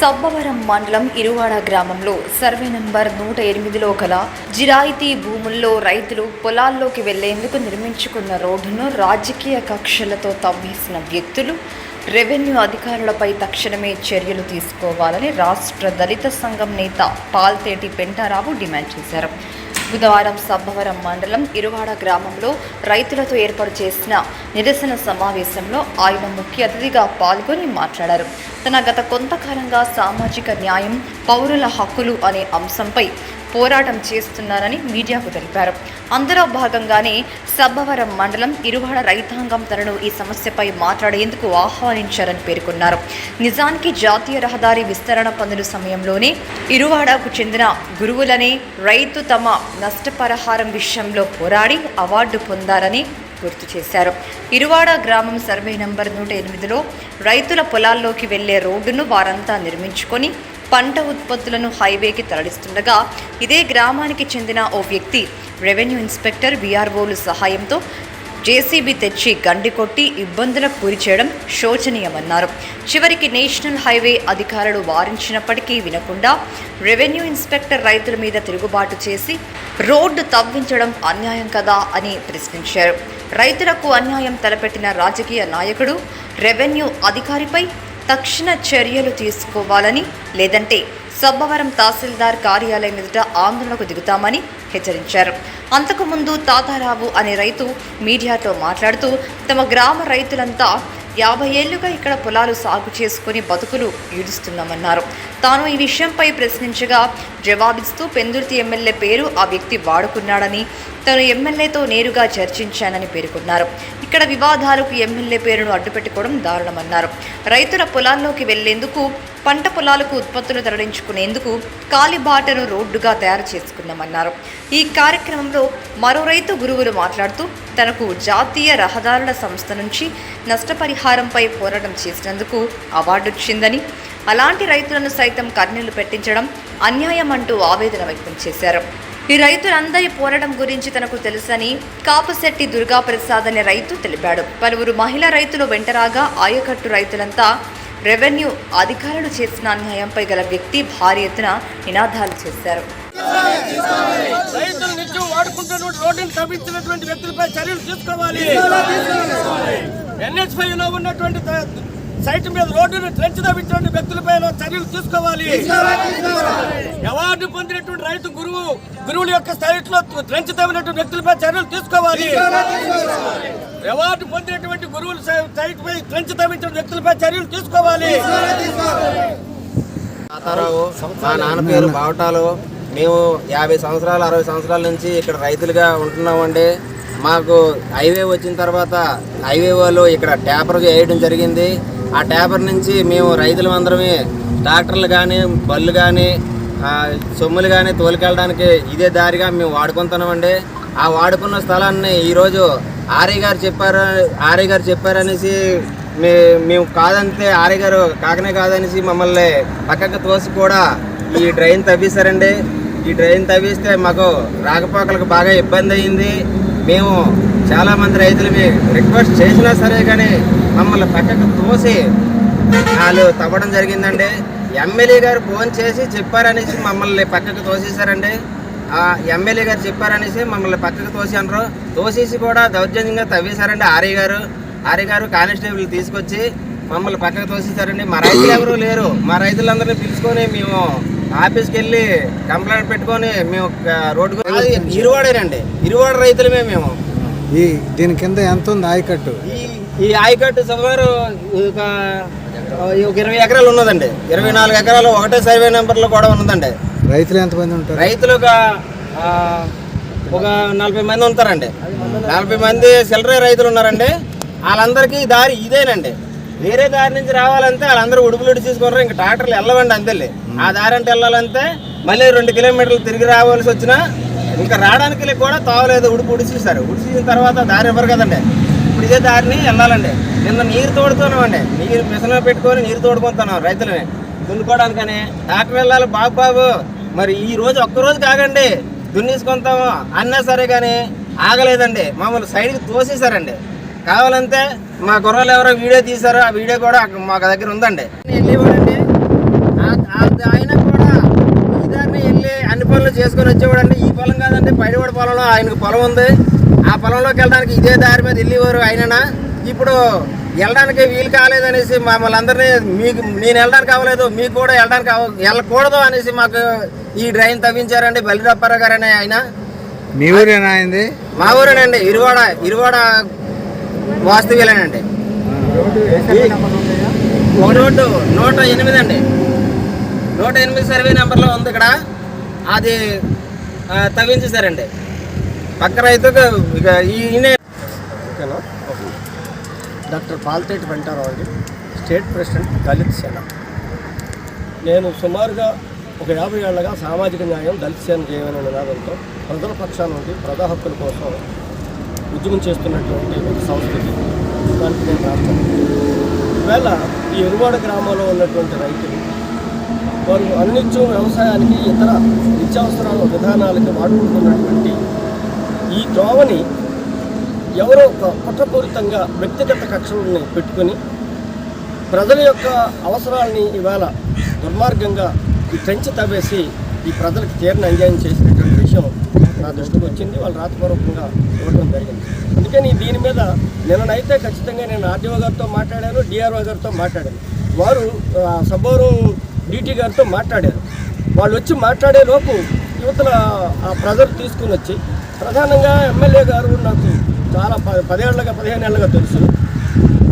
సబ్బవరం మండలం ఇరువాడ గ్రామంలో survey number నూట ఎనిమిదిలో గల జిరాయితీ భూముల్లో రైతులు పొలాల్లోకి వెళ్ళేందుకు నిర్మించుకున్న రోడ్డును రాజకీయ కక్షలతో తవ్వేసిన వ్యక్తులు రెవెన్యూ అధికారులపై తక్షణమే చర్యలు తీసుకోవాలని రాష్ట్ర దళిత సంఘం నేత పాల్తేటి పెంటారావు డిమాండ్ చేశారు. బుధవారం సబ్బవరం మండలం ఇరువాడ గ్రామంలో రైతులతో ఏర్పాటు చేసిన నిరసన సమావేశంలో ఆయన ముఖ్య అతిథిగా పాల్గొని మాట్లాడారు. తన గత కొంతకాలంగా సామాజిక న్యాయం పౌరుల హక్కులు అనే అంశంపై పోరాటం చేస్తున్నారని మీడియాకు తెలిపారు. అందులో భాగంగానే సబ్బవరం మండలం ఇరువాడ రైతాంగం తనను ఈ సమస్యపై మాట్లాడేందుకు ఆహ్వానించారని పేర్కొన్నారు. నిజానికి జాతీయ రహదారి విస్తరణ పనుల సమయంలోనే ఇరువాడకు చెందిన గురువులనే రైతు తమ నష్టపరిహారం విషయంలో పోరాడి అవార్డు పొందారని గుర్తు చేశారు. ఇరువాడ గ్రామం సర్వే నంబర్ నూట ఎనిమిదిలో రైతుల పొలాల్లోకి వెళ్ళే రోడ్డును వారంతా నిర్మించుకొని పంట ఉత్పత్తులను హైవేకి తరలిస్తుండగా ఇదే గ్రామానికి చెందిన ఓ వ్యక్తి రెవెన్యూ ఇన్స్పెక్టర్ విఆర్ఓలు సహాయంతో జేసీబీ తెచ్చి గండి కొట్టి ఇబ్బందులకు గురి చేయడం శోచనీయమన్నారు. చివరికి నేషనల్ హైవే అధికారులు వారించినప్పటికీ వినకుండా రెవెన్యూ ఇన్స్పెక్టర్ రైతుల మీద తిరుగుబాటు చేసి రోడ్డు తవ్వించడం అన్యాయం కదా అని ప్రశ్నించారు. రైతులకు అన్యాయం తలపెట్టిన రాజకీయ నాయకుడు రెవెన్యూ అధికారిపై తక్షణ చర్యలు తీసుకోవాలని లేదంటే సబ్బవరం తహసీల్దార్ కార్యాలయం ఎదుట ఆందోళనకు దిగుతామని హెచ్చరించారు. అంతకుముందు తాతారావు అనే రైతు మీడియాతో మాట్లాడుతూ తమ గ్రామ రైతులంతా యాభై ఏళ్ళుగా ఇక్కడ పొలాలు సాగు చేసుకుని బతుకులు ఈడుస్తున్నామన్నారు. తాను ఈ విషయంపై ప్రశ్నించగా జవాబిస్తూ పెందుర్తి ఎమ్మెల్యే పేరు ఆ వ్యక్తి వాడుకున్నాడని తను ఎమ్మెల్యేతో నేరుగా చర్చించానని పేర్కొన్నారు. ఇక్కడ వివాదాలకు ఎమ్మెల్యే పేరును అడ్డుపెట్టుకోవడం దారుణమన్నారు. రైతుల పొలాల్లోకి వెళ్ళేందుకు పంట పొలాలకు ఉత్పత్తులు తరలించుకునేందుకు కాలిబాటను రోడ్డుగా తయారు చేసుకున్నామన్నారు ఈ కార్యక్రమంలో మరో రైతు గురువులు మాట్లాడుతూ తనకు జాతీయ రహదారుల సంస్థ నుంచి నష్టపరిహారంపై పోరాటం చేసినందుకు అవార్డు వచ్చిందని అలాంటి రైతులను సైతం కర్నీలు పెట్టించడం అన్యాయం అంటూ ఆవేదన వ్యక్తం చేశారు. ఈ రైతులందరి పోరాటం గురించి తనకు తెలుసని కాపుశెట్టి దుర్గాప్రసాద్ అనే రైతు తెలిపాడు. పలువురు మహిళా రైతులు వెంటరాగా ఆయకట్టు రైతులంతా రెవెన్యూ అధికారులు చేసిన అన్యాయంపై గల వ్యక్తి భారీ ఎత్తున నినాదాలు చేశారు. రైతులు నిత్యం వాడుకుంటున్న రోడ్డును తవ్వించినటువంటి వ్యక్తులపై చర్యలు తీసుకోవాలి. ఎన్హెచ్పై లో ఉన్నటువంటి సైట్ మీద రోడ్డును ట్రెంచ్ తవ్వించినటువంటి వ్యక్తులపై చర్యలు తీసుకోవాలి. అవార్డు పొందినటువంటి రైతు గురువు గురువుల యొక్క సైట్లో ట్రెంచ్ తవ్వినటువంటి వ్యక్తులపై చర్యలు తీసుకోవాలి. అవార్డు పొందినటువంటి గురువుల సైట్ పై ట్రెంచ్ తవ్వించిన వ్యక్తులపై చర్యలు తీసుకోవాలి. తాతారావు మా నాన్న పేరు బావటాలు. మేము యాభై సంవత్సరాలు అరవై సంవత్సరాల నుంచి ఇక్కడ రైతులుగా ఉంటున్నామండి. మాకు హైవే వచ్చిన తర్వాత హైవే వాళ్ళు ఇక్కడ ట్యాపర్ వేయడం జరిగింది. ఆ ట్యాపర్ నుంచి మేము రైతులు అందరమే ట్రాక్టర్లు కానీ బళ్ళు కానీ సొమ్ములు కానీ తోలుకెళ్ళడానికి ఇదే దారిగా మేము వాడుకుంటున్నామండి. ఆ వాడుకున్న స్థలాన్ని ఈరోజు ఆర్య గారు చెప్పారు ఆర్య గారు చెప్పారనేసి మే మేము కాదంటే ఆర్య గారు కాకనే కాదనేసి మమ్మల్ని పక్కకు తోసి కూడా ఈ డ్రైన్ తవ్వేశారండి. ఈ డ్రైన్ తవ్విస్తే మాకు రాకపోకలకు బాగా ఇబ్బంది అయింది. మేము చాలామంది రైతులకి రిక్వెస్ట్ చేసినా సరే కానీ మమ్మల్ని పక్కకు తోసి వాళ్ళు తవ్వడం జరిగిందండి. ఎమ్మెల్యే గారు ఫోన్ చేసి చెప్పారనేసి మమ్మల్ని పక్కకు తోసేశారండి. ఆ ఎమ్మెల్యే గారు చెప్పారనేసి మమ్మల్ని పక్కకు తోసారు తోసేసి కూడా దౌర్జన్యంగా తవ్వేశారండి ఆర్య గారు. ఆర్య గారు కానిస్టేబుల్ తీసుకొచ్చి మమ్మల్ని పక్కకు తోసేశారండి. మా రైతులు ఎవరు లేరు. మా రైతులందరినీ పిలుచుకొని మేము ఆఫీస్కి వెళ్ళి కంప్లైంట్ పెట్టుకొని మేము ఒక రోడ్డు ఇరువాడేనండి. ఇరువాడ రైతులమే మేము. ఈ దీని కింద ఎంత ఉంది ఆయకట్టు? ఈ ఈ ఆయకట్టు సుమారు ఒక ఇరవై ఎకరాలు ఉన్నదండి. ఇరవై నాలుగు ఎకరాలు ఒకటే సర్వే నెంబర్లో కూడా ఉన్నదండి. రైతులు ఎంతమంది ఉంటారు? రైతులు ఒక ఒక నలభై మంది ఉంటారండి. నలభై మంది చిల్లర రైతులు ఉన్నారండి. వాళ్ళందరికీ దారి ఇదేనండి. వేరే దారి నుంచి రావాలంటే వాళ్ళందరూ ఉడుపులు తీసుకున్నారు. ఇంకా ట్రాక్టర్లు వెళ్ళవండి అంతేలే. ఆ దారి అంటే వెళ్ళాలంటే మళ్ళీ రెండు కిలోమీటర్లు తిరిగి రావాల్సి వచ్చినా ఇంకా రావడానికి కూడా తావలేదు ఉడుపు ఉడిచేస్తారు ఉడిచేసిన తర్వాత దారి ఇవ్వరు కదండి. ఇప్పుడు ఇదే దారిని వెళ్ళాలండి. నిన్న నీరు తోడుతున్నాం అండి నీరు మిషన్లో పెట్టుకొని నీరు తోడుకుంటున్నాం రైతులని దున్నుకోవడానికని దాకా వెళ్ళాలి బాబు బాబు. మరి ఈ రోజు ఒక్కరోజు కాగండి దున్నేసుకుంటాము. అన్నా సరే కానీ ఆగలేదండి. మమ్మల్ని సైడ్కి తోసేశారండి. కావాలంటే మా గుర్రాలు ఎవరో వీడియో తీశారో ఆ వీడియో కూడా మా దగ్గర ఉందండి. వెళ్ళేవాడండి. ఆయన కూడా ఈ దారిని వెళ్ళి అన్ని పనులు చేసుకొని వచ్చేవాడండి. ఈ పొలం కాదండి పైడివాడి పొలంలో ఆయనకు పొలం ఉంది. ఆ పొలంలోకి వెళ్ళడానికి ఇదే దారి మీద వెళ్ళేవారు ఆయననా ఇప్పుడు వెళ్ళడానికి వీలు కాలేదనేసి మమ్మల్ని అందరినీ మీకు నేను వెళ్ళడానికి అవ్వలేదు మీకు కూడా వెళ్ళడానికి అవ్వ వెళ్ళకూడదు అనేసి మాకు ఈ డ్రైన్ తవ్వించారండి బలిరప్పారావు గారు అనే ఆయన. మీ ఊరేనా అయింది మా ఊరేనండి ఇరువాడ ఇరువాడ వాస్తవ్యులేనండి. ఒక రోడ్డు నూట ఎనిమిది అండి. నూట ఎనిమిది సర్వే నెంబర్లో ఉంది ఇక్కడ. అది తవ్వించేశారండి. పక్క రైతుకు ఇక ఈయనే ఓకేనా? డాక్టర్ పాల్తేటి వెంటారావు అండి. State president Dalit Sena. నేను సుమారుగా ఒక యాభై ఏళ్ళగా సామాజిక న్యాయం దళిత సేన చేయమనే నినాదంతో ప్రజల పక్షాన నుండి ప్రజా హక్కుల కోసం ఉద్యమం చేస్తున్నటువంటి ఒక సంస్థ దానికి నేను రాస్తాను ఈవేళ ఈ ఎరువాడ గ్రామంలో ఉన్నటువంటి రైతులు వారు అన్నిత్యం వ్యవసాయానికి ఇతర నిత్యావసరాల విధానాలకి వాడుకుంటున్నటువంటి ఈ దోవని ఎవరో ఒక కుట్రపూరితంగా వ్యక్తిగత కక్షలని పెట్టుకొని ప్రజల యొక్క అవసరాలని ఇవాళ దుర్మార్గంగా ఈ ట్రెంచ్ తవ్వేసి ఈ ప్రజలకు తీరని అన్యాయం చేసినటువంటి విషయం నా దృష్టికి వచ్చింది. వాళ్ళు రాతపూర్వకంగా ఇవ్వడం జరిగింది. అందుకని దీని మీద నిన్ననైతే ఖచ్చితంగా నేను ఆర్డీఓ గారితో మాట్లాడాను డిఆర్ఓ గారితో మాట్లాడాను. వారు ఆ, డీటీ గారితో మాట్లాడారు. వాళ్ళు వచ్చి మాట్లాడే లోపు యువతల ఆ ప్రజలు తీసుకుని వచ్చి ప్రధానంగా ఎమ్మెల్యే గారు నాకు చాలా పది పదేళ్ళుగా పదిహేను ఏళ్ళగా తెలుసు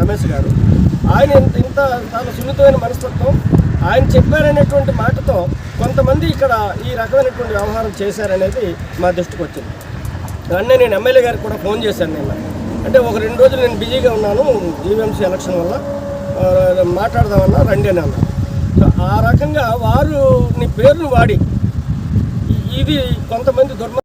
రమేష్ గారు. ఆయన ఇంత చాలా సున్నితమైన మనస్తత్వం. ఆయన చెప్పారనేటువంటి మాటతో కొంతమంది ఇక్కడ ఈ రకమైనటువంటి వ్యవహారం చేశారనేది మా దృష్టికి వచ్చింది. దాన్నే నేను ఎమ్మెల్యే గారికి కూడా ఫోన్ చేశాను నిన్న. అంటే ఒక రెండు రోజులు నేను బిజీగా ఉన్నాను జీవీఎంసీ ఎలక్షన్ వల్ల. మాట్లాడదామన్నా రండి అని అన్నారు సో ఆ రకంగా వారు నీ పేరును వాడి ఇది కొంతమంది దుర్మ